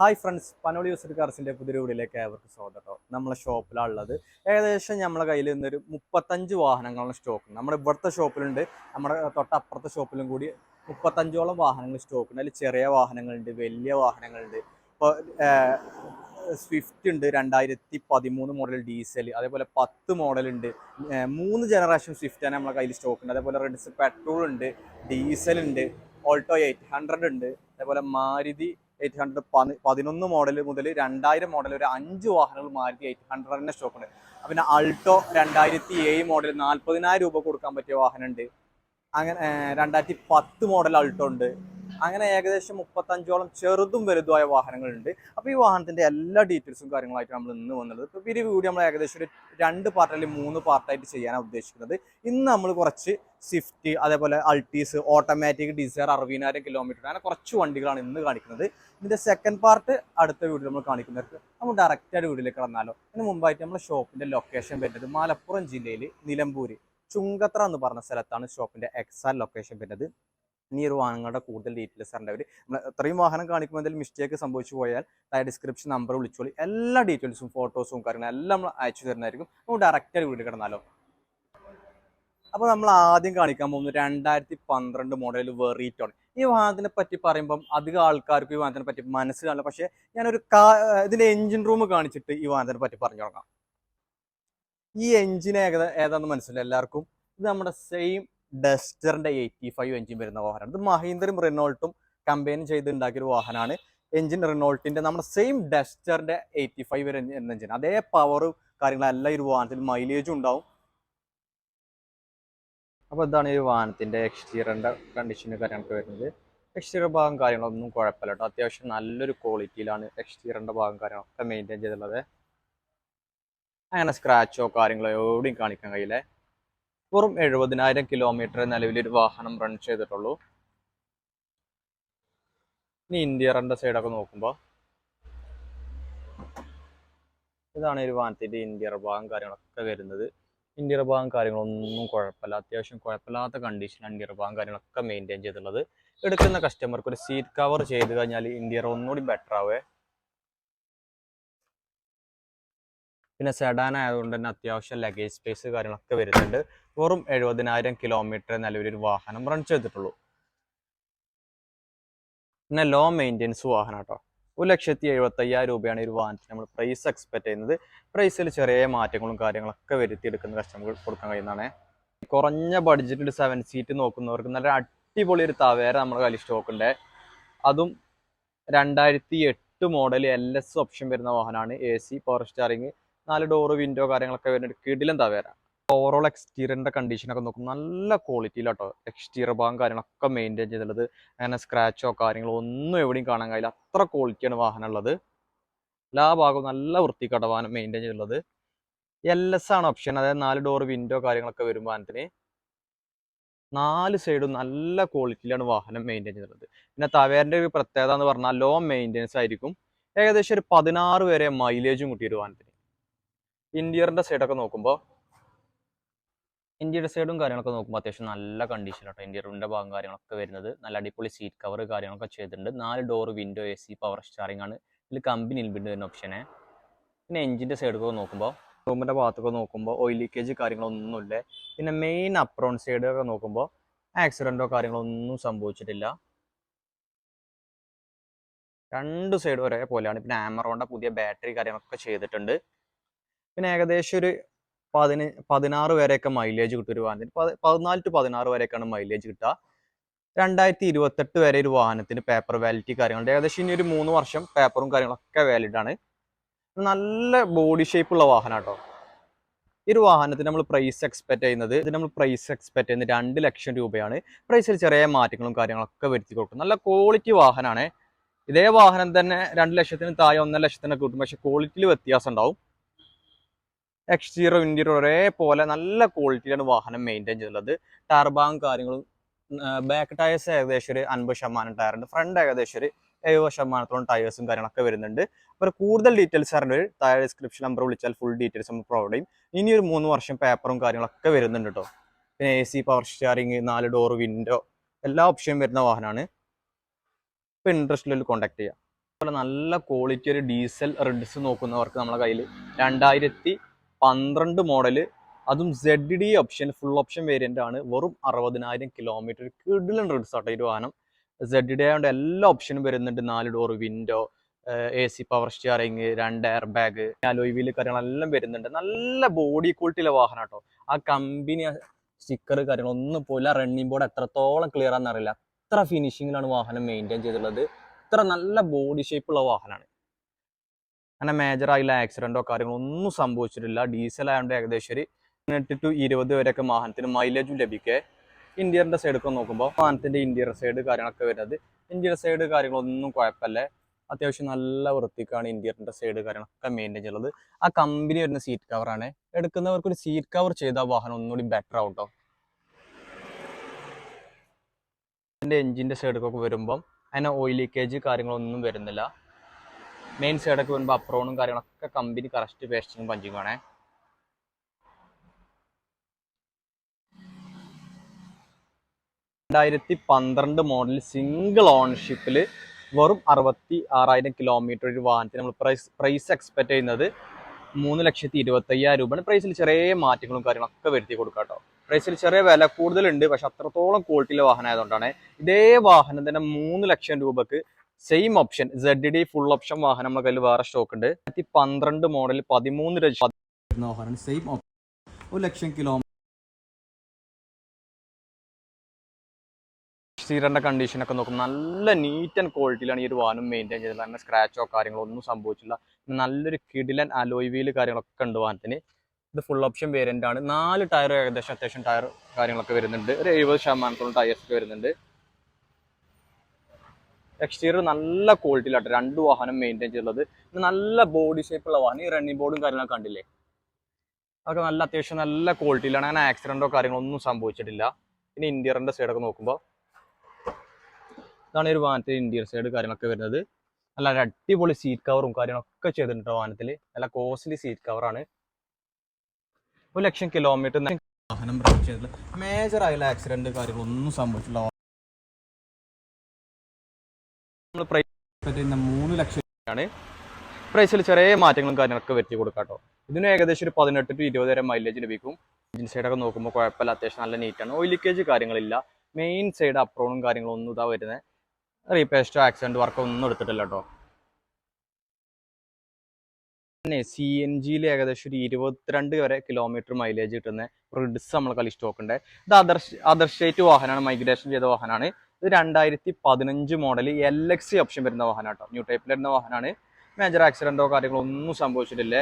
Hi friends Panoli used കാർസിന്റെ പുതിയ വീടിലേക്ക് അവർക്ക് സ്വാഗതം നമ്മളെ ഷോപ്പിലാണ് ഉള്ളത് ഏകദേശം നമ്മളെ കയ്യിൽ നിന്നൊരു മുപ്പത്തഞ്ച് വാഹനങ്ങളുടെ സ്റ്റോക്ക് നമ്മുടെ ഇവിടുത്തെ ഷോപ്പിലുണ്ട്. നമ്മുടെ തൊട്ടപ്പുറത്തെ ഷോപ്പിലും കൂടി മുപ്പത്തഞ്ചോളം വാഹനങ്ങൾ സ്റ്റോക്ക് ഉണ്ട്. അതിൽ ചെറിയ വാഹനങ്ങളുണ്ട് വലിയ വാഹനങ്ങളുണ്ട്. ഇപ്പോൾ സ്വിഫ്റ്റ് ഉണ്ട് രണ്ടായിരത്തി പതിമൂന്ന് മോഡൽ ഡീസൽ അതേപോലെ പത്ത് മോഡൽ ഉണ്ട്. മൂന്ന് ജനറേഷൻ സ്വിഫ്റ്റാണ് നമ്മളെ കയ്യിൽ സ്റ്റോക്ക് ഉണ്ട്. അതേപോലെ റെഡ്സ് പെട്രോൾ ഉണ്ട് ഡീസൽ ഉണ്ട് ഓൾട്ടോ എയ്റ്റ് ഹൺഡ്രഡ് ഉണ്ട്. അതേപോലെ മാരുതി എയ്റ്റ് ഹൺഡ്രഡ് പതിനൊന്ന് മോഡൽ മുതൽ രണ്ടായിരം മോഡൽ ഒരു അഞ്ച് വാഹനങ്ങൾ മാരുതി എയ്റ്റ് ഹൺഡ്രഡിന്റെ സ്റ്റോക്ക് ഉണ്ട്. പിന്നെ അൾട്ടോ രണ്ടായിരത്തി ഏഴ് മോഡൽ നാൽപ്പതിനായിരം രൂപ കൊടുക്കാൻ പറ്റിയ വാഹനമുണ്ട്. അങ്ങനെ രണ്ടായിരത്തി പത്ത് മോഡൽ അൾട്ടോ ഉണ്ട്. അങ്ങനെ ഏകദേശം മുപ്പത്തഞ്ചോളം ചെറുതും വലുതുമായ വാഹനങ്ങളുണ്ട്. അപ്പോൾ ഈ വാഹനത്തിന്റെ എല്ലാ ഡീറ്റെയിൽസും കാര്യങ്ങളായിട്ട് നമ്മൾ ഇന്ന് വന്നത്. ഇപ്പോൾ ഈ വീഡിയോ നമ്മൾ ഏകദേശം ഒരു രണ്ട് പാർട്ട് അല്ലെങ്കിൽ മൂന്ന് പാർട്ടായിട്ട് ചെയ്യാനാണ് ഉദ്ദേശിക്കുന്നത്. ഇന്ന് നമ്മൾ കുറച്ച് സ്വിഫ്റ്റ് അതേപോലെ അൾട്ടീസ് ഓട്ടോമാറ്റിക് ഡിസയർ അറുപതിനായിരം കിലോമീറ്റർ അങ്ങനെ കുറച്ച് വണ്ടികളാണ് ഇന്ന് കാണിക്കുന്നത്. ഇതിന്റെ സെക്കൻഡ് പാർട്ട് അടുത്ത വീഡിയോ നമ്മൾ കാണിക്കുന്നവർക്ക് നമ്മൾ ഡയറക്റ്റായിട്ട് വീട്ടിലേക്ക് കടന്നാലോ. അതിന് മുമ്പായിട്ട് നമ്മുടെ ഷോപ്പിന്റെ ലൊക്കേഷൻ വരുന്നത് മലപ്പുറം ജില്ലയിൽ നിലമ്പൂര്. ചുങ്കത്ര എന്ന് പറഞ്ഞ സ്ഥലത്താണ് ഷോപ്പിന്റെ എക്സാൽ ലൊക്കേഷൻ വരുന്നത്. ഇനി ഒരു വാഹനങ്ങളുടെ കൂടുതൽ ഡീറ്റെയിൽസ് അറിയേണ്ടവർ നമ്മൾ ഇത്രയും വാഹനം കാണിക്കുമ്പോൾ എന്തെങ്കിലും മിസ്റ്റേക്ക് സംഭവിച്ചു പോയാൽ താഴെ ഡിസ്ക്രിപ്ഷൻ നമ്പർ വിളിച്ചോളി. എല്ലാ ഡീറ്റെയിൽസും ഫോട്ടോസും കാര്യങ്ങളും എല്ലാം നമ്മൾ അയച്ചു തരുന്നതായിരിക്കും. നമുക്ക് ഡയറക്റ്റ് വീട്ടിൽ കിടന്നാലോ. അപ്പോൾ നമ്മൾ ആദ്യം കാണിക്കാൻ പോകുന്നത് രണ്ടായിരത്തി പന്ത്രണ്ട് മോഡൽ വെറീറ്റോൺ ഈ വാഹനത്തിനെ പറ്റി പറയുമ്പം അധികം ആൾക്കാർക്ക് ഈ വാഹനത്തിനെ പറ്റി മനസ്സിലാവില്ല. പക്ഷേ ഞാനൊരു കാ ഇതിന്റെ എഞ്ചിൻ റൂം കാണിച്ചിട്ട് ഈ വാഹനത്തിനെ പറ്റി പറഞ്ഞു തുടങ്ങാം. ഈ എഞ്ചിൻ ഏകദ ഏതാണെന്ന് മനസ്സിലായി എല്ലാവർക്കും? ഇത് നമ്മുടെ സെയിം ഡസ്റ്ററിന്റെ എയ്റ്റി ഫൈവ് എഞ്ചിൻ വരുന്ന വാഹനമാണ്. ഇത് മഹീന്ദ്രയും റിനോൾട്ടും കമ്പയിൻ ചെയ്ത് ഉണ്ടാക്കിയ ഒരു വാഹനമാണ്. എഞ്ചിൻ റിനോൾട്ടിന്റെ നമ്മുടെ സെയിം ഡസ്റ്ററിന്റെ എയ്റ്റി ഫൈവ് വരുന്ന എഞ്ചിൻ അതേ പവർ കാര്യങ്ങളെല്ലാം ഈ വാഹനത്തിൽ മൈലേജും ഉണ്ടാവും. അപ്പോൾ ഇതാണ് ഈ വാഹനത്തിന്റെ എക്സ്റ്റീരിയറിന്റെ കണ്ടീഷൻ കാര്യങ്ങളൊക്കെ വരുന്നത്. എക്സ്റ്റീരിയർ ഭാഗം കാര്യങ്ങളൊന്നും കുഴപ്പമില്ല കേട്ടോ. അത്യാവശ്യം നല്ലൊരു ക്വാളിറ്റിയിലാണ് എക്സ്റ്റീരിയറിന്റെ ഭാഗം കാര്യങ്ങളൊക്കെ മെയിന്റെയിൻ ചെയ്തിട്ടുള്ളത് അങ്ങനെ സ്ക്രാച്ചോ കാര്യങ്ങളോ എവിടെയും കാണിക്കാൻ കഴിയില്ല. വെറും എഴുപതിനായിരം കിലോമീറ്റർ നിലവിലൊരു വാഹനം റൺ ചെയ്തിട്ടുള്ളൂ. ഇനി ഇന്ത്യ ഇന്ത്യറിന്റെ സൈഡൊക്കെ നോക്കുമ്പോൾ ഇതാണ് ഒരു വാഹനത്തിന്റെ ഇന്ത്യർ ഭാഗം കാര്യങ്ങളൊക്കെ വരുന്നത്. ഇന്ത്യർ ഭാഗം കാര്യങ്ങളൊന്നും കുഴപ്പമില്ല. അത്യാവശ്യം കുഴപ്പമില്ലാത്ത കണ്ടീഷനാണ് ഇന്ത്യർ ഭാഗം കാര്യങ്ങളൊക്കെ മെയിന്റെയിൻ ചെയ്തിട്ടുള്ളത്. എടുക്കുന്ന കസ്റ്റമർക്ക് ഒരു സീറ്റ് കവർ ചെയ്ത് കഴിഞ്ഞാൽ ഇന്ത്യർ ഒന്നുകൂടി ബെറ്റർ ആവേ. പിന്നെ സെഡാൻ ആയതുകൊണ്ട് തന്നെ അത്യാവശ്യം ലഗേജ് സ്പേസ് കാര്യങ്ങളൊക്കെ വരുന്നുണ്ട്. വെറും എഴുപതിനായിരം കിലോമീറ്റർ നിലവിലൊരു വാഹനം റൺ ചെയ്തിട്ടുള്ളൂ. പിന്നെ ലോ മെയിന്റെനൻസ് വാഹനം കേട്ടോ. ഒരു ലക്ഷത്തി എഴുപത്തി അയ്യായിരം രൂപയാണ് ഒരു വാഹനത്തിന് നമ്മൾ പ്രൈസ് എക്സ്പെക്ട് ചെയ്യുന്നത്. പ്രൈസിൽ ചെറിയ മാറ്റങ്ങളും കാര്യങ്ങളൊക്കെ വരുത്തിയെടുക്കുന്ന കസ്റ്റമർ കൊടുക്കാൻ കഴിയുന്നതാണ്. കുറഞ്ഞ ബഡ്ജറ്റിൽ സെവൻ സീറ്റ് നോക്കുന്നവർക്ക് നല്ല അടിപൊളി ഒരു തവേര നമ്മുടെ കയ്യിൽ സ്റ്റോക്കുണ്ട് അതും രണ്ടായിരത്തി എട്ട് മോഡൽ എൽ എസ് ഓപ്ഷൻ വരുന്ന വാഹനമാണ്. എ സി പവർ സ്റ്റാറിങ് നാല് ഡോറ് വിൻഡോ കാര്യങ്ങളൊക്കെ വരുന്നുണ്ട് കിടിലം തവേര. ഓവറോൾ എക്സ്റ്റീരിയറിന്റെ കണ്ടീഷനൊക്കെ നോക്കും നല്ല ക്വാളിറ്റിയിലാട്ടോ എക്സ്റ്റീരിയർ ഭാഗം കാര്യങ്ങളൊക്കെ മെയിന്റെയിൻ ചെയ്തിട്ടുള്ളത്. അങ്ങനെ സ്ക്രാച്ചോ കാര്യങ്ങളോ ഒന്നും എവിടെയും കാണാൻ കഴിയില്ല. അത്ര ക്വാളിറ്റിയാണ് വാഹനം ഉള്ളത്. എല്ലാ ഭാഗവും നല്ല വൃത്തിക്കട്ട വാഹനം മെയിന്റെയിൻ ചെയ്തിട്ടുള്ളത്. എൽ എസ് ആണ് ഓപ്ഷൻ അതായത് നാല് ഡോർ വിൻഡോ കാര്യങ്ങളൊക്കെ വരും വാഹനത്തിന്. നാല് സൈഡും നല്ല ക്വാളിറ്റിയിലാണ് വാഹനം മെയിന്റെയിൻ ചെയ്തിട്ടുള്ളത്. പിന്നെ തവേറിന്റെ ഒരു പ്രത്യേകത എന്ന് പറഞ്ഞാൽ ലോ മെയിന്റെനൻസ് ആയിരിക്കും. ഏകദേശം ഒരു പതിനാറ് വരെ മൈലേജും കിട്ടിയൊരു വാഹനത്തിന്. ഇന്ത്യറിന്റെ സൈഡൊക്കെ നോക്കുമ്പോൾ ഇന്ത്യയുടെ സൈഡും കാര്യങ്ങളൊക്കെ നോക്കുമ്പോൾ അത്യാവശ്യം നല്ല കണ്ടീഷനാട്ടോ ഇന്ത്യറിന്റെ ഭാഗം കാര്യങ്ങളൊക്കെ വരുന്നത്. നല്ല അടിപൊളി സീറ്റ് കവർ കാര്യങ്ങളൊക്കെ ചെയ്തിട്ടുണ്ട്. നാല് door window A C power steering ആണ്. ഇതിൽ കമ്പനി ഇൻബിൽഡ് വരുന്ന ഓപ്ഷനെ പിന്നെ എഞ്ചിന്റെ സൈഡൊക്കെ നോക്കുമ്പോൾ റൂമിന്റെ ഭാഗത്തൊക്കെ നോക്കുമ്പോൾ ഓയിൽ ലീക്കേജ് കാര്യങ്ങളൊന്നുമില്ല. പിന്നെ മെയിൻ അപ്രോൺ സൈഡൊക്കെ നോക്കുമ്പോൾ ആക്സിഡന്റോ കാര്യങ്ങളൊന്നും സംഭവിച്ചിട്ടില്ല. രണ്ട് സൈഡ് ഒരേ പോലെയാണ് പിന്നെ ആമറോണ്ട പുതിയ ബാറ്ററി കാര്യങ്ങളൊക്കെ ചെയ്തിട്ടുണ്ട്. പിന്നെ ഏകദേശം ഒരു പതിന പതിനാറ് വരെയൊക്കെ മൈലേജ് കിട്ടും ഒരു വാഹനത്തിന്. പതി- പതിനാല് ടു പതിനാറ് വരെയൊക്കെയാണ് മൈലേജ് കിട്ടുക. രണ്ടായിരത്തി ഇരുപത്തെട്ട് വരെ ഒരു വാഹനത്തിന് പേപ്പർ വാലിറ്റി കാര്യങ്ങളുണ്ട്. ഏകദേശം ഇനി ഒരു മൂന്ന് വർഷം പേപ്പറും കാര്യങ്ങളൊക്കെ വാലിഡ് ആണ്. നല്ല ബോഡി ഷേപ്പ് ഉള്ള വാഹനം കേട്ടോ ഈ ഒരു വാഹനത്തിന് നമ്മൾ പ്രൈസ് എക്സ്പെക്ട് ചെയ്യുന്നത് ഇത് നമ്മൾ പ്രൈസ് എക്സ്പെക്ട് ചെയ്യുന്നത് രണ്ട് ലക്ഷം രൂപയാണ്. പ്രൈസിൽ ചെറിയ മാറ്റങ്ങളും കാര്യങ്ങളൊക്കെ വരുത്തി കൊടുക്കും. നല്ല ക്വാളിറ്റി വാഹനമാണ് ഇതേ വാഹനം തന്നെ രണ്ട് ലക്ഷത്തിന് താഴെ ഒന്നര ലക്ഷത്തിനൊക്കെ കിട്ടും. പക്ഷെ ക്വാളിറ്റിയിൽ വ്യത്യാസം ഉണ്ടാവും. എക്സ്റ്റീരിയർ ഇന്റീരിയർ ഒരേപോലെ നല്ല ക്വാളിറ്റിയിലാണ് വാഹനം മെയിന്റെയിൻ ചെയ്തിട്ടുള്ളത്. ടർബാങ് കാര്യങ്ങളും ബാക്ക് ടയേഴ്സ് ഏകദേശം ഒരു അൻപത് ശതമാനം ടയറുണ്ട് ഫ്രണ്ട് ഏകദേശം ഒരു എഴുപത് ശതമാനത്തോളം ടയേഴ്സും കാര്യങ്ങളൊക്കെ വരുന്നുണ്ട്. അപ്പോൾ കൂടുതൽ ഡീറ്റെയിൽസ് അറിഞ്ഞൊരു താഴെ ഡിസ്ക്രിപ്ഷൻ നമ്പർ വിളിച്ചാൽ ഫുൾ ഡീറ്റെയിൽസ് നമ്മൾ പ്രൊവൈഡ് ചെയ്യും. ഇനി ഒരു മൂന്ന് വർഷം പേപ്പറും കാര്യങ്ങളൊക്കെ വരുന്നുണ്ട് കേട്ടോ പിന്നെ എ സി പവർ സ്റ്റിയറിംഗ് നാല് ഡോർ വിൻഡോ എല്ലാ ഓപ്ഷനും വരുന്ന വാഹനമാണ്. ഇപ്പോൾ ഇൻട്രസ്റ്റിൽ കോൺടാക്ട് ചെയ്യാം. അതുപോലെ നല്ല ക്വാളിറ്റി ഒരു ഡീസൽ റെഡ്സ് നോക്കുന്നവർക്ക് നമ്മുടെ കയ്യിൽ രണ്ടായിരത്തി പന്ത്രണ്ട് മോഡൽ അതും Z D option full option variant ആണ്. വെറും അറുപതിനായിരം കിലോമീറ്റർ കിഡിലൻ റെഡ്സ് ആട്ടോ ഈ വാഹനം. സെഡ് ഡി ആയതുകൊണ്ട് എല്ലാ ഓപ്ഷനും വരുന്നുണ്ട്. നാല് door window A C power steering രണ്ട് എയർ ബാഗ് അലോയ് വീൽ കാര്യങ്ങളെല്ലാം വരുന്നുണ്ട്. നല്ല ബോഡി ക്വാളിറ്റിയിലെ വാഹനം കേട്ടോ ആ കമ്പനി സ്റ്റിക്കർ കാര്യങ്ങളൊന്നും പോയില്ല. റണ്ണിംഗ് ബോർഡ് എത്രത്തോളം ക്ലിയർ ആണെന്ന് അറിയില്ല. അത്ര ഫിനിഷിങ്ങിലാണ് വാഹനം മെയിന്റെയിൻ ചെയ്തിട്ടുള്ളത്. ഇത്ര നല്ല ബോഡി ഷേപ്പുള്ള വാഹനമാണ് അങ്ങനെ മേജർ ആയിട്ടുള്ള ആക്സിഡന്റോ കാര്യങ്ങളോ ഒന്നും സംഭവിച്ചിട്ടില്ല. ഡീസൽ ആയതുകൊണ്ട് ഏകദേശം ഒരു പതിനെട്ട് ടു ഇരുപത് വരെയൊക്കെ വാഹനത്തിന് മൈലേജും ലഭിക്കേ. ഇന്ത്യറിന്റെ സൈഡ് ഒക്കെ നോക്കുമ്പോൾ വാഹനത്തിന്റെ ഇന്റീരിയർ സൈഡ് കാര്യങ്ങളൊക്കെ വരുന്നത്. ഇന്റീരിയർ സൈഡ് കാര്യങ്ങളൊന്നും കുഴപ്പമില്ല. അത്യാവശ്യം നല്ല വൃത്തിക്കാണ് ഇന്റീരിയറിന്റെ സൈഡ് കാര്യങ്ങളൊക്കെ മെയിന്റെയിൻ ചെയ്യുന്നത് ആ കമ്പനി വരുന്ന സീറ്റ് കവറാണ് എടുക്കുന്നവർക്ക് ഒരു സീറ്റ് കവർ ചെയ്ത വാഹനം ഒന്നുകൂടി ബെറ്റർ ആവട്ടോ ഇതിന്റെ എഞ്ചിന്റെ സൈഡൊക്കെ വരുമ്പം അതിന് ഓയിൽ ലീക്കേജ് കാര്യങ്ങളൊന്നും വരുന്നില്ല. മെയിൻ സൈഡൊക്കെ വരുമ്പോൾ അപ്രോണും കാര്യങ്ങളൊക്കെ കമ്പനി കറക്റ്റ് പേസ്റ്റിങ്ങും പഞ്ചിങ് ആണേ രണ്ടായിരത്തി പന്ത്രണ്ട് മോഡൽ സിംഗിൾ ഓൺഷിപ്പിൽ വെറും അറുപത്തി ആറായിരം കിലോമീറ്റർ ഒരു വാഹനത്തിന് നമ്മൾ പ്രൈസ് പ്രൈസ് എക്സ്പെക്ട് ചെയ്യുന്നത് മൂന്ന് ലക്ഷത്തി ഇരുപത്തി അയ്യായിരം രൂപയാണ് പ്രൈസിൽ ചെറിയ മാറ്റങ്ങളും കാര്യങ്ങളൊക്കെ വരുത്തി കൊടുക്കാം കേട്ടോ പ്രൈസിൽ ചെറിയ വില കൂടുതലുണ്ട് പക്ഷെ അത്രത്തോളം ക്വാളിറ്റിയിലെ വാഹനം ആയതുകൊണ്ടാണ് ഇതേ വാഹനം തന്നെ മൂന്ന് ലക്ഷം രൂപക്ക് same option Z D full option വാഹനം നമ്മുടെ കയ്യിൽ വേറെ സ്റ്റോക്ക് ഉണ്ട്. രണ്ടായിരത്തി പന്ത്രണ്ട് മോഡൽ പതിമൂന്ന് ലക്ഷം വാഹനം സെയിം ഓപ്ഷൻ ഒരു ലക്ഷം കിലോ സ്റ്റീറിന്റെ കണ്ടീഷൻ ഒക്കെ നോക്കും നല്ല നീറ്റ് ആൻഡ് ക്വാളിറ്റിയിലാണ് ഈ ഒരു വാഹനം മെയിന്റെയിൻ ചെയ്തത്. അങ്ങനെ സ്ക്രാച്ചോ കാര്യങ്ങളോ ഒന്നും സംഭവിച്ചില്ല. നല്ലൊരു കിഡിലൻ അലോയ് വീൽ കാര്യങ്ങളൊക്കെ ഉണ്ട് വാഹനത്തിന്. ഇത് ഫുൾ ഓപ്ഷൻ വേരിയന്റ് ആണ്. നാല് ടയർ ഏകദേശം അത്യാവശ്യം ടയർ കാര്യങ്ങളൊക്കെ വരുന്നുണ്ട്. ഒരു എഴുപത് ശതമാനത്തോളം ടയേഴ്സ് ഒക്കെ വരുന്നുണ്ട്. എക്സ്റ്റീരിയർ നല്ല ക്വാളിറ്റിയിലാട്ടോ രണ്ട് വാഹനം മെയിന്റെയിൻ ചെയ്തുള്ളത് ഇത് നല്ല ബോഡി ഷേപ്പുള്ള വാഹനം. ഈ റണ്ണിംഗ് ബോർഡും കാര്യങ്ങളൊക്കെ കണ്ടില്ലേ? അതൊക്കെ നല്ല അത്യാവശ്യം നല്ല ക്വാളിറ്റിയിലാണ് അങ്ങനെ ആക്സിഡന്റോ കാര്യങ്ങളൊന്നും സംഭവിച്ചിട്ടില്ല. പിന്നെ ഇന്റീരിയറിന്റെ സൈഡൊക്കെ നോക്കുമ്പോൾ ഇതാണ് ഒരു വാഹനത്തിൽ ഇന്റീരിയർ സൈഡ് കാര്യങ്ങളൊക്കെ വരുന്നത്. നല്ല അടിപൊളി സീറ്റ് കവറും കാര്യങ്ങളൊക്കെ ചെയ്തിട്ടുണ്ട് വാഹനത്തിൽ നല്ല കോസ്റ്റ്ലി സീറ്റ് കവറാണ് ഒരു ലക്ഷം കിലോമീറ്റർ വാഹനം ബ്രേക്ക് ചെയ്തിട്ടുള്ള മേജർ ആയുള്ള ആക്സിഡന്റ് കാര്യങ്ങളൊന്നും സംഭവിച്ചില്ല നമ്മൾ പ്രൈസ് മൂന്ന് ലക്ഷം ആണ് പ്രൈസിൽ ചെറിയ മാറ്റങ്ങളും കാര്യങ്ങളൊക്കെ വരുത്തി കൊടുക്കാട്ടോ ഇതിന് ഏകദേശം ഒരു പതിനെട്ട് ടു ഇരുപത് വരെ മൈലേജ് ലഭിക്കും. എഞ്ചിൻ സൈഡൊക്കെ നോക്കുമ്പോൾ കുഴപ്പമില്ല അത്യാവശ്യം നല്ല നീറ്റാണ് ഓയിൽ ലീക്കേജ് കാര്യങ്ങളില്ല. മെയിൻ സൈഡ് അപ്രോണും കാര്യങ്ങളും ഒന്നും ഇതാ വരുന്നത് റീപേസ്റ്റോ ആക്സിഡന്റ് വർക്കോ ഒന്നും എടുത്തിട്ടില്ല കേട്ടോ. പിന്നെ സി എൻ ജിയിൽ ഏകദേശം ഒരു ഇരുപത്തിരണ്ട് വരെ കിലോമീറ്റർ മൈലേജ് കിട്ടുന്ന. റിഡ്സ് നമ്മൾ കളി സ്റ്റോക്ക് ഉണ്ട്. ഇത് അദർ അദർ സ്റ്റേറ്റ് വാഹനമാണ്. മൈഗ്രേഷൻ ചെയ്ത വാഹനമാണ്. ഇത് രണ്ടായിരത്തി പതിനഞ്ച് മോഡൽ എൽ എക്സ് ഓപ്ഷൻ വരുന്ന വാഹനം കേട്ടോ ന്യൂ ടൈപ്പിൽ വരുന്ന വാഹനമാണ് മേജർ ആക്സിഡന്റോ കാര്യങ്ങളോ ഒന്നും സംഭവിച്ചിട്ടില്ല.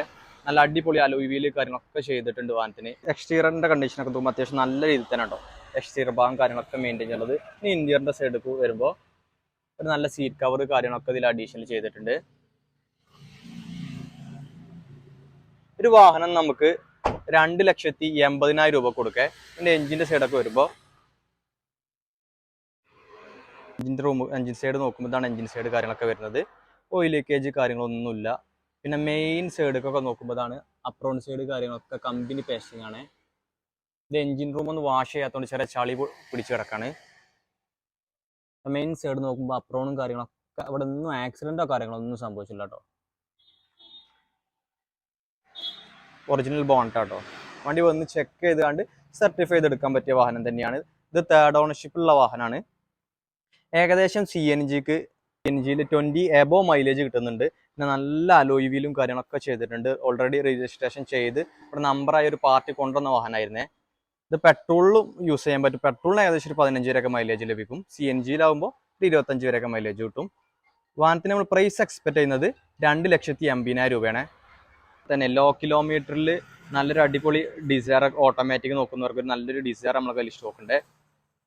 നല്ല അടിപൊളി അലോയ് കാര്യങ്ങളൊക്കെ ചെയ്തിട്ടുണ്ട് വാഹനത്തിന്. എക്സ്റ്റീരിയറിന്റെ കണ്ടീഷനൊക്കെ തോന്നുമ്പോൾ അത്യാവശ്യം നല്ല രീതിയിൽ തന്നെ കേട്ടോ എക്സ്റ്റീരിയർ ഭാഗം കാര്യങ്ങളൊക്കെ മെയിന്റെയിൻ ചെയ്യുന്നത്. ഇനി ഇന്ത്യറിന്റെ സൈഡ് വരുമ്പോൾ ഒരു നല്ല സീറ്റ് കവർ കാര്യങ്ങളൊക്കെ ഇതിൽ അഡീഷണൽ ചെയ്തിട്ടുണ്ട്. ഒരു വാഹനം നമുക്ക് രണ്ട് ലക്ഷത്തി എൺപതിനായിരം രൂപ കൊടുക്കേ. എന്റെ എഞ്ചിന്റെ സൈഡൊക്കെ വരുമ്പോൾ എഞ്ചിന്റെ റൂം എഞ്ചിൻ സൈഡ് നോക്കുമ്പോഴാണ് എഞ്ചിൻ സൈഡ് കാര്യങ്ങളൊക്കെ വരുന്നത്. ഓയിൽ ലീക്കേജ് കാര്യങ്ങളൊന്നുമില്ല. പിന്നെ മെയിൻ സൈഡൊക്കെ നോക്കുമ്പോഴാണ് അപ്രോൺ സൈഡ് കാര്യങ്ങളൊക്കെ കമ്പനി പേസ്റ്റിംഗ് ആണ്. ഇത് എഞ്ചിൻ റൂം ഒന്ന് വാഷ് ചെയ്യാത്തതുകൊണ്ട് ചെറിയ ചളി പിടിച്ച് കിടക്കാണ്. മെയിൻ സൈഡ് നോക്കുമ്പോൾ അപ്രോണും കാര്യങ്ങളൊക്കെ അവിടെ ഒന്നും ആക്സിഡന്റോ കാര്യങ്ങളൊന്നും സംഭവിച്ചില്ല കേട്ടോ ഒറിജിനൽ ബോണ്ട് കേട്ടോ വണ്ടി വന്ന് ചെക്ക് ചെയ്ത് കണ്ട് സർട്ടിഫൈ ചെയ്തെടുക്കാൻ പറ്റിയ വാഹനം തന്നെയാണ്. ഇത് തേർഡ് ഓണർഷിപ്പുള്ള വാഹനമാണ് ഏകദേശം സി എൻ ജിക്ക് എൻ ജിയിൽ ട്വന്റി എബോ മൈലേജ് കിട്ടുന്നുണ്ട്. പിന്നെ നല്ല അലോയ് കാര്യങ്ങളൊക്കെ ചെയ്തിട്ടുണ്ട്. ഓൾറെഡി രജിസ്ട്രേഷൻ ചെയ്ത് ഇവിടെ നമ്പറായ ഒരു പാർട്ടി കൊണ്ടുവന്ന വാഹനമായിരുന്നേ ഇത് പെട്രോളിലും യൂസ് ചെയ്യാൻ പറ്റും. പെട്രോളിന് ഏകദേശം ഒരു പതിനഞ്ച് വരെയൊക്കെ മൈലേജ് ലഭിക്കും. സി എൻ ജിയിലാവുമ്പോൾ ഒരു ഇരുപത്തഞ്ച് വരെയൊക്കെ മൈലേജ് കിട്ടും. വാഹനത്തിന് നമ്മൾ പ്രൈസ് എക്സ്പെക്ട് ചെയ്യുന്നത് രണ്ട് ലക്ഷത്തി എൺപതിനായിരം രൂപയാണ്. തന്നെ ലോ കിലോമീറ്ററിൽ നല്ലൊരു അടിപൊളി ഡിസയർ ഓട്ടോമാറ്റിക് നോക്കുന്നവർക്ക് നല്ലൊരു ഡിസയർ നമ്മളെ കയ്യിൽ സ്റ്റോക്ക് ഉണ്ട്.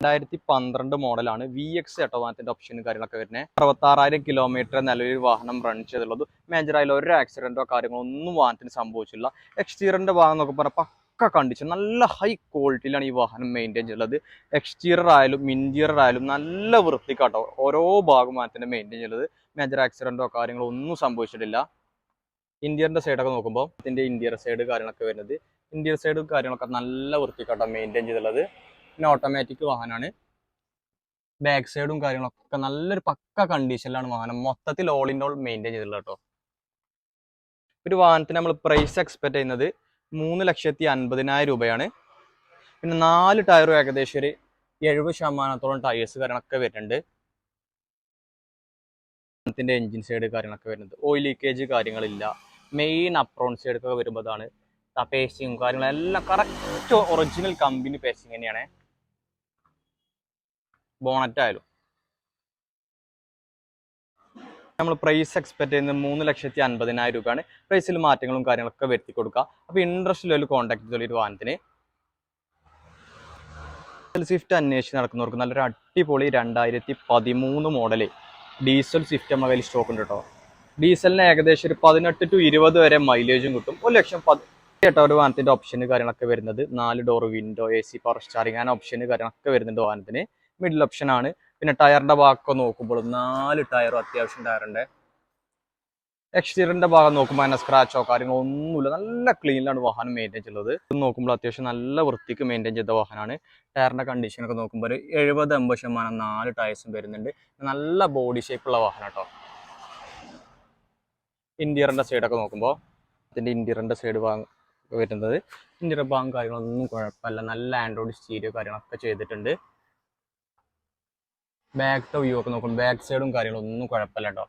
രണ്ടായിരത്തി പന്ത്രണ്ട് മോഡലാണ് വി എക്സ് വാഹനത്തിന്റെ ഓപ്ഷനും കാര്യങ്ങളൊക്കെ വരുന്നത് അറുപത്താറായിരം കിലോമീറ്റർ നിലവിൽ വാഹനം റൺ ചെയ്തുള്ളത് മേജറായാലും ഒരു ആക്സിഡന്റോ കാര്യങ്ങളോ ഒന്നും വാഹനത്തിന് സംഭവിച്ചില്ല എക്സ്റ്റീരിയറിന്റെ ഭാഗം നോക്കി പറഞ്ഞാൽ പക്ക കണ്ടീഷൻ നല്ല ഹൈ ക്വാളിറ്റിയിലാണ് ഈ വാഹനം മെയിന്റെയിൻ ചെയ്യുന്നത് എക്സ്റ്റീരിയർ ആയാലും ഇന്റീരിയർ ആയാലും നല്ല വൃത്തിക്കാട്ടോ. ഓരോ ഭാഗം വാഹനത്തിന്റെ മെയിന്റെയിൻ ചെയ്യുന്നത് മേജർ ആക്സിഡന്റോ കാര്യങ്ങളോ ഒന്നും സംഭവിച്ചിട്ടില്ല. ഇന്ത്യറിന്റെ സൈഡൊക്കെ നോക്കുമ്പോൾ ഇതിന്റെ ഇന്ത്യർ സൈഡ് കാര്യങ്ങളൊക്കെ വരുന്നത്. ഇന്ത്യയുടെ സൈഡ് കാര്യങ്ങളൊക്കെ നല്ല വൃത്തിക്കാട്ടോ മെയിന്റെയിൻ ചെയ്തുള്ളത് പിന്നെ ഓട്ടോമാറ്റിക് വാഹനമാണ് ബാക്ക് സൈഡും കാര്യങ്ങളൊക്കെ നല്ലൊരു പക്ക കണ്ടീഷനിലാണ് വാഹനം. മൊത്തത്തിൽ ഓൾ ഇൻ ഓൾ മെയിന്റെയിൻ ചെയ്തിട്ടുള്ളത് കേട്ടോ ഒരു വാഹനത്തിന് നമ്മൾ പ്രൈസ് എക്സ്പെക്ട് ചെയ്യുന്നത് മൂന്ന് ലക്ഷത്തി അൻപതിനായിരം രൂപയാണ്. പിന്നെ നാല് ടയറും ഏകദേശം ഒരു എഴുപത് ശതമാനത്തോളം ടയേഴ്സ് കാര്യങ്ങളൊക്കെ വരുന്നുണ്ട്. വാഹനത്തിന്റെ എൻജിൻ സൈഡ് കാര്യങ്ങളൊക്കെ വരുന്നത്. ഓയിൽ ലീക്കേജ് കാര്യങ്ങളില്ല. മെയിൻ അപ്രോൺ സൈഡ് ഒക്കെ അതാണ് പേസ്റ്റിങ്ങും കാര്യങ്ങളെല്ലാം കറക്റ്റ് ഒറിജിനൽ കമ്പനി പേസിങ് തന്നെയാണ്. ബോണറ്റ് ആയാലും നമ്മൾ പ്രൈസ് എക്സ്പെക്ട് ചെയ്യുന്നത് മൂന്ന് ലക്ഷത്തി അൻപതിനായിരം രൂപയാണ്. പ്രൈസിൽ മാറ്റങ്ങളും കാര്യങ്ങളൊക്കെ വരുത്തി കൊടുക്കുക. അപ്പോൾ ഇൻട്രസ്റ്റ് ലെവൽ കോൺടാക്ട് ചെയ്തോളി ഒരു വാഹനത്തിന്. സ്വിഫ്റ്റ് അന്വേഷിച്ച് നടക്കുന്നവർക്ക് നല്ലൊരു അടിപൊളി രണ്ടായിരത്തി പതിമൂന്ന് മോഡൽ ഡീസൽ സ്വിഫ്റ്റ് നമ്മുടെ കയ്യിൽ സ്റ്റോക്ക് ഉണ്ട് കേട്ടോ ഡീസലിന് ഏകദേശം ഒരു പതിനെട്ട് ടു ഇരുപത് വരെ മൈലേജും കിട്ടും. ഒരു ലക്ഷം കേട്ടോ ഒരു വാഹനത്തിന്റെ ഓപ്ഷന് കാര്യങ്ങളൊക്കെ വരുന്നത്. നാല് door window A C power steering അങ്ങനെ ഓപ്ഷന് കാര്യങ്ങളൊക്കെ വരുന്നുണ്ട് വാഹനത്തിന്. മിഡിൽ ഓപ്ഷൻ ആണ്. പിന്നെ ടയറിന്റെ ഭാഗമൊക്കെ നോക്കുമ്പോൾ നാല് ടയറും അത്യാവശ്യം ടയറുണ്ട് എക്സ്റ്റീരിയറിന്റെ ഭാഗം നോക്കുമ്പോൾ അതിനെ സ്ക്രാച്ചോ കാര്യങ്ങളോ ഒന്നുമില്ല. നല്ല ക്ലീനിലാണ് വാഹനം മെയിന്റെയിൻ ചെയ്യുന്നത് നോക്കുമ്പോൾ അത്യാവശ്യം നല്ല വൃത്തിക്ക് മെയിന്റെയിൻ ചെയ്ത വാഹനമാണ്. ടയറിന്റെ കണ്ടീഷൻ ഒക്കെ നോക്കുമ്പോൾ ഒരു എഴുപത് എൺപത് ശതമാനം നാല് ടയർസും വരുന്നുണ്ട്. നല്ല ബോഡി ഷേപ്പുള്ള വാഹനം കേട്ടോ ഇന്റീരിയറിന്റെ സൈഡൊക്കെ നോക്കുമ്പോൾ ഇതിന്റെ ഇന്റീരിയറിന്റെ സൈഡ് ഭാഗം വരുന്നത്. ഇന്റീരിയർ ഭാഗം കാര്യങ്ങളൊന്നും കുഴപ്പമില്ല. നല്ല ആൻഡ്രോയിഡ് സ്റ്റീരിയോ കാര്യങ്ങളൊക്കെ ചെയ്തിട്ടുണ്ട്. ബാക്ക് വ്യൂ ഒക്കെ നോക്കണം ബാക്ക് സൈഡും കാര്യങ്ങളും ഒന്നും കുഴപ്പമില്ല കേട്ടോ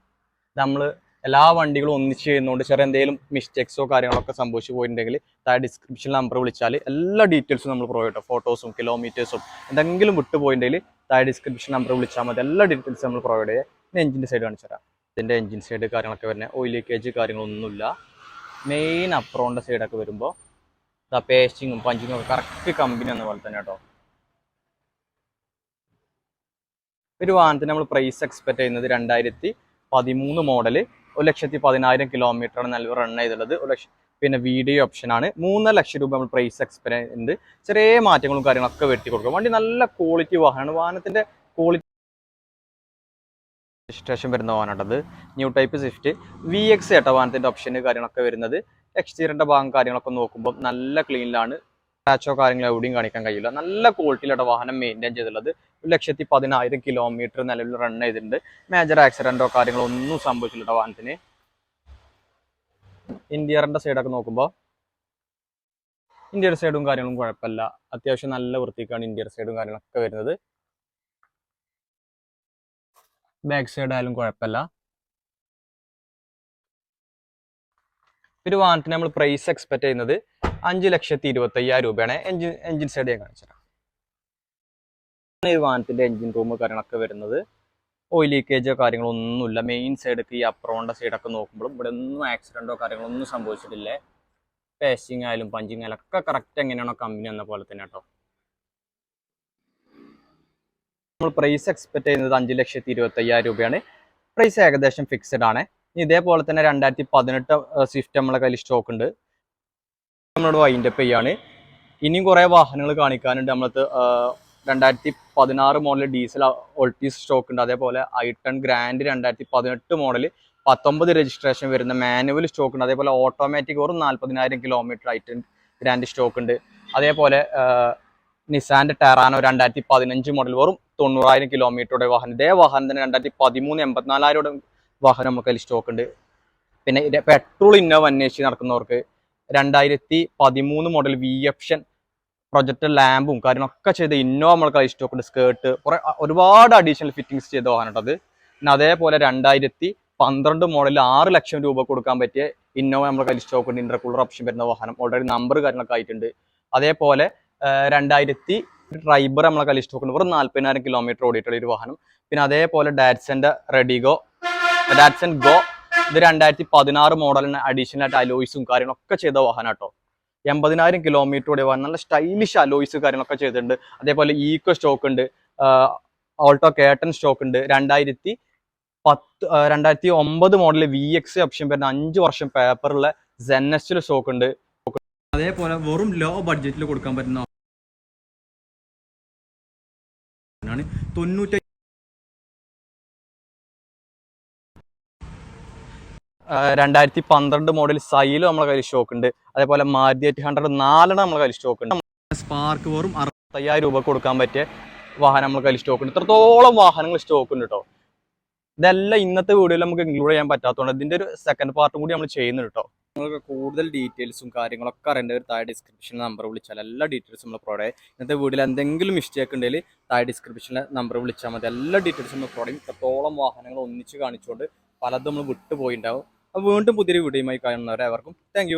നമ്മൾ എല്ലാ വണ്ടികളും ഒന്നിച്ച് ചെയ്യുന്നതുകൊണ്ട് ചെറിയ എന്തെങ്കിലും മിസ്റ്റേക്സോ കാര്യങ്ങളൊക്കെ സംഭവിച്ചു പോയിട്ടുണ്ടെങ്കിൽ താഴെ ഡിസ്ക്രിപ്ഷൻ നമ്പർ വിളിച്ചാൽ എല്ലാ ഡീറ്റെയിൽസും നമ്മൾ പ്രൊവൈഡ് ചെയ്യും ഫോട്ടോസും കിലോമീറ്റേഴ്സും എന്തെങ്കിലും വിട്ടുപോയിട്ടുണ്ടെങ്കിൽ താഴെ ഡിസ്ക്രിപ്ഷൻ നമ്പർ വിളിച്ചാൽ മതി. എല്ലാ ഡീറ്റെയിൽസും നമ്മൾ പ്രൊവൈഡ് ചെയ്യാം. പിന്നെ എഞ്ചിന്റെ സൈഡ് കാണിച്ചു തരാം. ഇതിന്റെ എഞ്ചിൻ സൈഡ് കാര്യങ്ങളൊക്കെ വരുന്നത് ഓയിൽ ലീക്കേജ് കാര്യങ്ങളൊന്നുമില്ല. മെയിൻ അപ്രോണിന്റെ സൈഡൊക്കെ വരുമ്പോൾ പേസ്റ്റിങ്ങും പഞ്ചിങ്ങും ഒക്കെ കറക്റ്റ് കമ്പനി എന്ന പോലെ തന്നെ കേട്ടോ ഒരു വാഹനത്തിന് നമ്മൾ പ്രൈസ് എക്സ്പെക്ട് ചെയ്യുന്നത് രണ്ടായിരത്തി പതിമൂന്ന് മോഡൽ ഒരു ലക്ഷത്തി പതിനായിരം കിലോമീറ്റർ ആണ് നല്ല റൺ ചെയ്തുള്ളത് ഒരു ലക്ഷം പിന്നെ വീഡിയോ ഓപ്ഷനാണ് മൂന്നര ലക്ഷം രൂപ നമ്മൾ പ്രൈസ് എക്സ്പെക്ട് ഉണ്ട് ചെറിയ മാറ്റങ്ങളും കാര്യങ്ങളൊക്കെ വെട്ടി കൊടുക്കും. വണ്ടി നല്ല ക്വാളിറ്റി വാഹനമാണ്. വാഹനത്തിന്റെ ക്വാളിറ്റി രജിസ്ട്രേഷൻ വരുന്ന വാഹനമാണത് new type Swift V X ഏട്ട വാഹനത്തിന്റെ ഓപ്ഷന് കാര്യങ്ങളൊക്കെ വരുന്നത്. എക്സ്റ്റീരിയറിന്റെ ഭാഗം കാര്യങ്ങളൊക്കെ നോക്കുമ്പോൾ നല്ല ക്ലീനിലാണ് സ്ക്രാച്ചോ കാര്യങ്ങളോ എവിടെയും കാണിക്കാൻ കഴിയില്ല. നല്ല ക്വാളിറ്റിയിലുള്ള വാഹനം മെയിന്റെയിൻ ചെയ്തിട്ടുള്ളത്. ഒരു ലക്ഷത്തി പതിനായിരം കിലോമീറ്റർ നിലവിൽ റൺ ചെയ്തിട്ടുണ്ട്. മേജർ ആക്സിഡന്റോ കാര്യങ്ങളോ ഒന്നും സംഭവിച്ചില്ല വാഹനത്തിന്. ഇന്ത്യറിന്റെ സൈഡൊക്കെ നോക്കുമ്പോൾ ഇന്ത്യയുടെ സൈഡും കാര്യങ്ങളും കുഴപ്പമില്ല. അത്യാവശ്യം നല്ല വൃത്തിക്കാണ് ഇന്ത്യയുടെ സൈഡും കാര്യങ്ങളൊക്കെ വരുന്നത്. ബാക്ക് സൈഡ് ആയാലും കുഴപ്പമില്ല. ഒരു വാഹനത്തിന് നമ്മൾ പ്രൈസ് എക്സ്പെക്ട് ചെയ്യുന്നത് അഞ്ച് ലക്ഷത്തി ഇരുപത്തി അയ്യായിരം രൂപയാണ്. എഞ്ചിൻ എഞ്ചിൻ സൈഡ് ഞാൻ കാണിച്ചു തരാം ഈ വാഹനത്തിന്റെ എഞ്ചിൻ റൂം കാര്യങ്ങളൊക്കെ വരുന്നത് ഓയിൽ ലീക്കേജോ കാര്യങ്ങളോ ഒന്നുമില്ല. മെയിൻ സൈഡൊക്കെ ഈ അപ്രോണ്ട സൈഡൊക്കെ നോക്കുമ്പോഴും ഇവിടെ ഒന്നും ആക്സിഡന്റോ കാര്യങ്ങളോ ഒന്നും സംഭവിച്ചിട്ടില്ല. പേസ്റ്റിംഗ് ആയാലും പഞ്ചിങ് ആയാലും ഒക്കെ കറക്റ്റ് എങ്ങനെയാണോ കമ്പനി എന്ന പോലെ തന്നെ കേട്ടോ. നമ്മൾ പ്രൈസ് എക്സ്പെക്ട് ചെയ്യുന്നത് അഞ്ച് ലക്ഷത്തി ഇരുപത്തി അയ്യായിരം രൂപയാണ്. പ്രൈസ് ഏകദേശം ഫിക്സഡ് ആണ്. ഇതേപോലെ തന്നെ രണ്ടായിരത്തി പതിനെട്ട് സ്വിഫ്റ്റ് നമ്മളെ കയ്യിൽ സ്റ്റോക്ക് ഉണ്ട്. നമ്മളോട് വൈൻഡപ്പ് ചെയ്യാണ്. ഇനിയും കുറേ വാഹനങ്ങൾ കാണിക്കാനുണ്ട്. നമ്മളത് രണ്ടായിരത്തി പതിനാറ് മോഡൽ ഡീസൽ ഒൾട്ടീസ് സ്റ്റോക്ക് ഉണ്ട്. അതേപോലെ ഐട്ടൺ ഗ്രാൻഡ് രണ്ടായിരത്തി പതിനെട്ട് മോഡൽ പത്തൊമ്പത് രജിസ്ട്രേഷൻ വരുന്ന മാനുവൽ സ്റ്റോക്ക് ഉണ്ട്. അതേപോലെ ഓട്ടോമാറ്റിക് വെറും നാൽപ്പതിനായിരം കിലോമീറ്റർ ഐട്ടൺ ഗ്രാൻഡ് സ്റ്റോക്ക് ഉണ്ട്. അതേപോലെ നിസാന്റെ ടെറാനോ രണ്ടായിരത്തി പതിനഞ്ച് മോഡൽ വെറും തൊണ്ണൂറായിരം കിലോമീറ്ററുടെ വാഹനം. ഇതേ വാഹനം തന്നെ രണ്ടായിരത്തി പതിമൂന്ന് എൺപത്തിനാലായിരം വാഹനം നമുക്ക് അതിൽ സ്റ്റോക്ക് ഉണ്ട്. പിന്നെ പെട്രോൾ ഇന്നോവ അന്വേഷിച്ച് നടക്കുന്നവർക്ക് രണ്ടായിരത്തി പതിമൂന്ന് മോഡൽ വി എപ്ഷൻ പ്രൊജക്ട് ലാമ്പും കാര്യങ്ങളൊക്കെ ചെയ്ത് ഇന്നോവ നമ്മൾക്ക് അതിൽ സ്റ്റോക്ക് ഉണ്ട്. സ്കേർട്ട് കുറെ ഒരുപാട് അഡീഷണൽ ഫിറ്റിങ്സ് ചെയ്ത വാഹനം കേട്ടോ അത്. പിന്നെ അതേപോലെ രണ്ടായിരത്തി പന്ത്രണ്ട് മോഡലിൽ ആറ് ലക്ഷം രൂപ കൊടുക്കാൻ പറ്റിയ ഇന്നോവ നമ്മൾക്ക് കയ്യിൽ സ്റ്റോക്ക് ഉണ്ട്. ഇന്റർകൂളർ ഓപ്ഷൻ വരുന്ന വാഹനം. ഓൾറെഡി നമ്പർ കാര്യങ്ങളൊക്കെ ആയിട്ടുണ്ട്. അതേപോലെ രണ്ടായിരത്തി ഡ്രൈബർ നമ്മളെ കയ്യിൽ സ്റ്റോക്ക് ഉണ്ട്. വെറും നാല്പതിനായിരം കിലോമീറ്റർ ഓടിയിട്ടുള്ള ഒരു വാഹനം. പിന്നെ അതേപോലെ ഡാറ്റ്സന്റെ റെഡിഗോ ഡാറ്റ്സൺ ഗോ ഇത് രണ്ടായിരത്തി പതിനാറ് മോഡലിന് അഡീഷണൽ ആയിട്ട് അലോയ്സും കാര്യങ്ങളൊക്കെ ചെയ്ത വാഹനം കേട്ടോ എൺപതിനായിരം കിലോമീറ്റർ കൂടെ വാഹനം നല്ല സ്റ്റൈലിഷ് അലോയ്സ് കാര്യങ്ങളൊക്കെ ചെയ്തിട്ടുണ്ട്. അതേപോലെ ഈക്കോ സ്റ്റോക്ക് ഉണ്ട് ഓൾട്ടോ കേട്ടൺ സ്റ്റോക്ക് ഉണ്ട്. രണ്ടായിരത്തി പത്ത് രണ്ടായിരത്തി ഒമ്പത് മോഡൽ വി എക്സ് ഓപ്ഷൻ വരുന്ന അഞ്ച് വർഷം പേപ്പറുള്ള ജെന്നസ്റ്റിൽ സ്റ്റോക്ക് ഉണ്ട്. അതേപോലെ വെറും ലോ ബഡ്ജറ്റിൽ കൊടുക്കാൻ പറ്റുന്ന തൊണ്ണൂറ്റി രണ്ടായിരത്തി പന്ത്രണ്ട് മോഡൽ സൈലും നമ്മളെ കയ്യിൽ സ്റ്റോക്ക് ഉണ്ട്. അതേപോലെ മാരുതി എയ്റ്റ് ഹൺഡ്രഡ് നാലെണ്ണം നമ്മളെ കയ്യിൽ സ്റ്റോക്ക് ഉണ്ട്. സ്പാർക്ക് വെറും അറുപത്തയ്യായിരം രൂപ കൊടുക്കാൻ പറ്റിയ വാഹനം നമ്മൾ കയ്യിൽ സ്റ്റോക്ക് ഉണ്ട്. ഇത്രത്തോളം വാഹനങ്ങൾ സ്റ്റോക്ക് ഉണ്ട് കേട്ടോ ഇതെല്ലാം ഇന്നത്തെ വീഡിയോയിൽ നമുക്ക് ഇൻക്ലൂഡ് ചെയ്യാൻ പറ്റാത്തതുകൊണ്ട് ഇതിന്റെ ഒരു സെക്കൻഡ് പാർട്ടും കൂടി നമ്മൾ ചെയ്യുന്നുണ്ട് കേട്ടോ നിങ്ങൾക്ക് കൂടുതൽ ഡീറ്റെയിൽസും കാര്യങ്ങളൊക്കെ അറിയേണ്ട ഒരു താഴെ ഡിസ്ക്രിപ്ഷൻ നമ്പർ വിളിച്ചാൽ എല്ലാ ഡീറ്റെയിൽസും നമ്മൾ പ്രൊവൈഡ് ചെയ്യും. ഇന്നത്തെ വീഡിയോയിൽ എന്തെങ്കിലും മിസ്റ്റേക്ക് ഉണ്ടെങ്കിൽ താഴെ ഡിസ്ക്രിപ്ഷനിൽ നമ്പർ വിളിച്ചാൽ മതി. എല്ലാ ഡീറ്റെയിൽസും നമ്മൾ പ്രൊവൈഡ് ചെയ്യും. ഇത്രത്തോളം വാഹനങ്ങൾ ഒന്നിച്ച് കാണിച്ചുകൊണ്ട് പലതും നമ്മൾ വിട്ടുപോയിണ്ടാവും. വീണ്ടും പുതിയൊരു വീഡിയോയുമായി കാണുന്നവരെ അവർക്കും താങ്ക്